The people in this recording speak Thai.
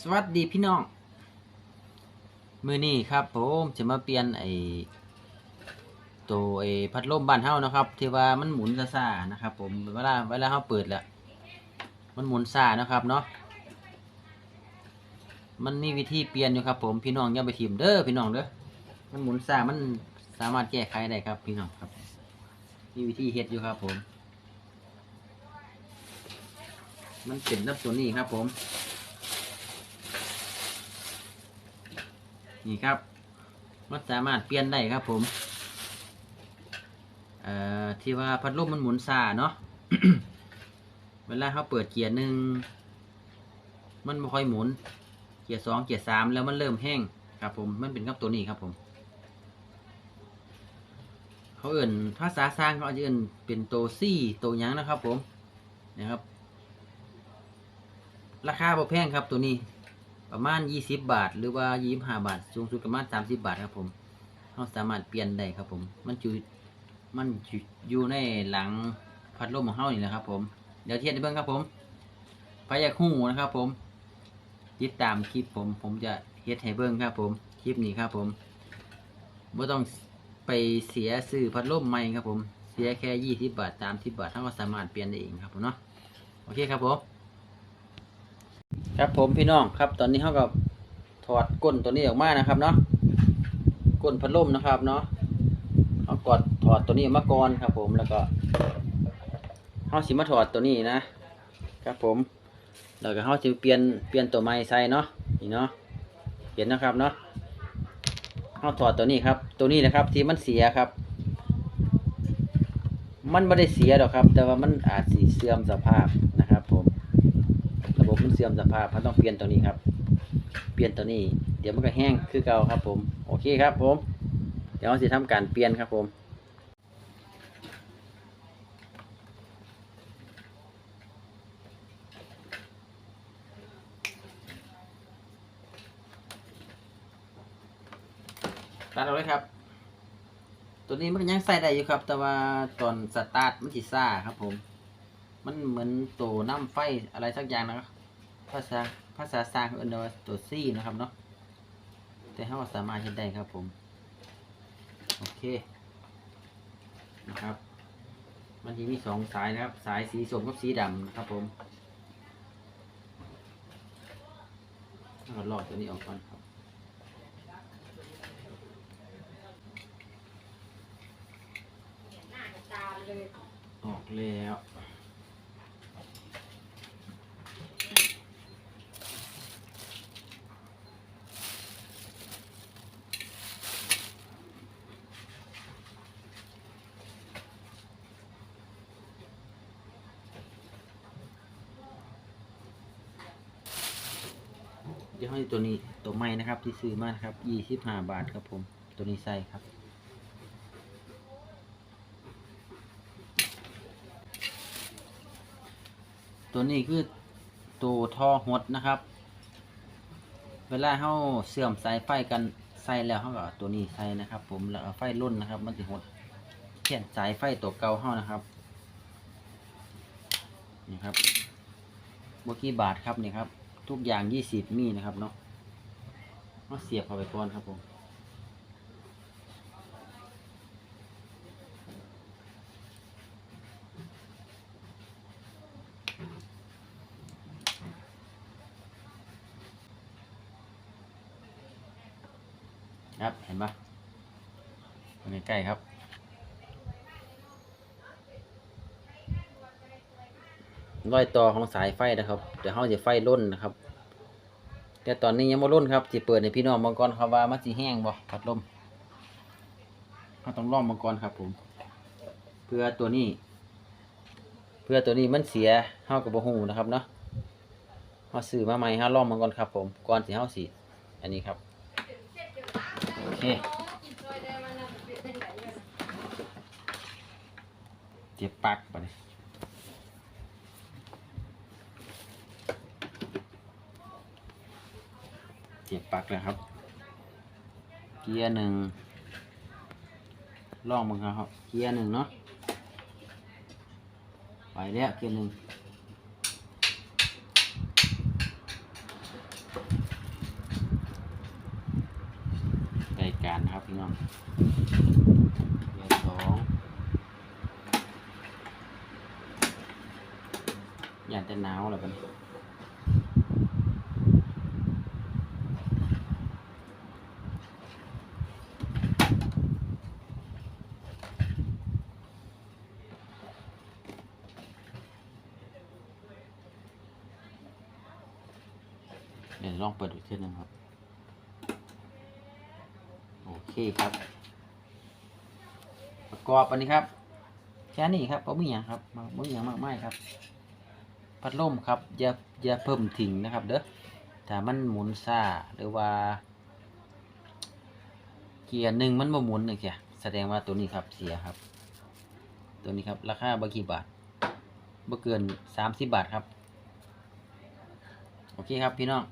สวัสดีพี่น้อง มือนี้ครับผมจะมาเปลี่ยนไอ้ตัวไอ้พัดลมบ้านเฮานะครับที่ว่ามันหมุนซ่าๆนะครับ ผมเวลาเวลาเฮาเปิดแล้วมันหมุนซ่านะครับเนาะมันมีวิธีเปลี่ยนอยู่ครับผมพี่น้องอย่าไปทิมเด้อพี่น้องเด้อมันหมุนซ่ามันสามารถแก้ไขได้ครับ พี่น้องครับ มีวิธีเฮ็ดอยู่ครับผม มันเป็นน้ำตัวนี้ครับผม นี่ครับ มันสามารถเปลี่ยนได้ครับผม เอ่อ ที่ว่าพัดลมมันหมุนซาเนาะ เวลาเขาเปิดเกียร์หนึ่ง มันไม่ค่อยหมุน เกียร์สองเกียร์สามแล้วมันเริ่มแห้งครับผม มันเป็นกับตัวนี้ครับผม เขาเอื่นภาษาสร้างเขาจะเอื่นเป็นตัวซี่ตัวยังนะครับผม นะครับ ราคาบ่แพงครับตัวนี้ ประมาณ 20 บาท หรือว่า25บาท สูงสุดประมาณ30 บาทครับผมเราสามารถเปลี่ยนได้ครับผม มันอยู่มันอยู่ในหลังพัดลมของเฮานี่แหละครับ ผม เดี๋ยวเทียบให้เบิ่งครับผมพยากหูนะครับ ผมติดตามคลิปผม ผมจะเฮ็ดให้เบิ่งครับ ผม คลิปนี้ครับ ผมไม่ต้องไปเสียซื้อพัดลมใหม่ครับผม เสียแค่ 20 บาท 30 บาทเราก็สามารถเปลี่ยนได้เองครับผมเนาะ โอเคครับผม ครับผมพี่น้องครับ ตอนนี้เขาก็ถอดก้นตัวนี้ออกมานะครับเนาะก้นพัดลมนะครับเนาะเขากดถอดตัวนี้ออกมาก่อนครับ ผมแล้วก็เขาสิมาถอดตัวนี้นะครับผมแล้วก็เขาจะเปลี่ยนเปลี่ยนตัวไม้ใส่เนาะนี่เนาะเห็นนะครับเนาะเขาถอดตัวนี้ครับ ตัวนี้นะครับ ที่มันเสียครับ มันไม่ได้เสียหรอกครับ แต่ว่ามันอาจสีเสื่อมสภาพนะครับ ผม ระบบมันเสื่อมสภาพเขาต้องเปลี่ยนตัวนี้ครับ เปลี่ยนตัวนี้ เดี๋ยวมันก็แห้งคือเก่าครับ ผม โอเคครับ ผม เดี๋ยวเราจะทำการเปลี่ยนครับ ผมตัดเอาเลยครับ ตัวนี้มันยังใส่ได้อยู่ครับ แต่ว่าตอนสตาร์ทมันสิซ่าครับ ผม มันเหมือนตัวน้ำไฟอะไรสักอย่างนะครับ ภาษาภาษาซางเขาเอิ้นว่าตัวซี่นะครับเนาะแต่เราสามารถเห็นได้ครับผม โอเคนะครับ มันจะมีสองสายนะครับ สายสีส้มกับสีดำนะครับผมเราลอกตัวนี้ออกก่อนครับออกแล้ว ยวให้อตัวนี้ตัวใหม่นะครับ ที่ซื้อมาครับยี่สิบห้าบาทครับผม ตัวนี้ใส่ครับตัวนี้คือตัวท่อหดนะครับ เวลาเขาเสื่อมสายไฟกันใส่แล้วเขาก็ตัวนี้ใส่นะครับ ผมแล้วไฟรุ่นนะครับ มันจะหดเขียนสายไฟตัวเก่าเขานะครับนี่ครับบกี่บาทครับนี่ครับ ทุกอย่างยี่สิบมีนะครับเนาะมาเสียบเข้าไปก่อนครับผมครับ เห็นปะอยู่ใกล้ๆครับ รอยต่อของสายไฟนะครับเดี๋ยวเขาจะไฟล่นนะครับ แต่ตอนนี้ยังไม่ล่นครับจะเปิดในพี่น้องมังกรครับว่ามันสีแห้งบ่พัดลมเขาต้องล่องมังกรครับผม เพื่อตัวนี้ เพื่อตัวนี้มันเสียเฮากับบะหูนะครับเนาะเขาซื้อมาใหม่เฮาล่องมังกรครับ ผมก่อนสีเฮาสีอันนี้ครับโอเคเจ็บปากไปเลย เสียบปลั๊กเลยครับ เกียร์หนึ่งลองมึงครับ เกียร์หนึ่งเนาะไปแล้วเกียร์หนึ่งรายการครับพี่น้องเกียร์สองอยากจะหนาวอะไรบ้า เดี๋ยวลองเปิดดูเช่นนึงครับ โอเคครับ ประกอบอันนี้ครับ แค่นี้ครับเพราะไม่อย่างครับไม่อย่างมากมายครับ พัดลมครับอย่าอย่าเพิ่มทิ้งนะครับ เด้อถ้ามันหมุนซ่าหรือว่า เกียร์หนึ่งมันบ่หมุนเลยเสียแสดงว่าตัวนี้ครับเสียครับ ตัวนี้ครับราคาบกี่บาทบ่เกินสามสิบบาทครับ โอเคครับพี่น้อง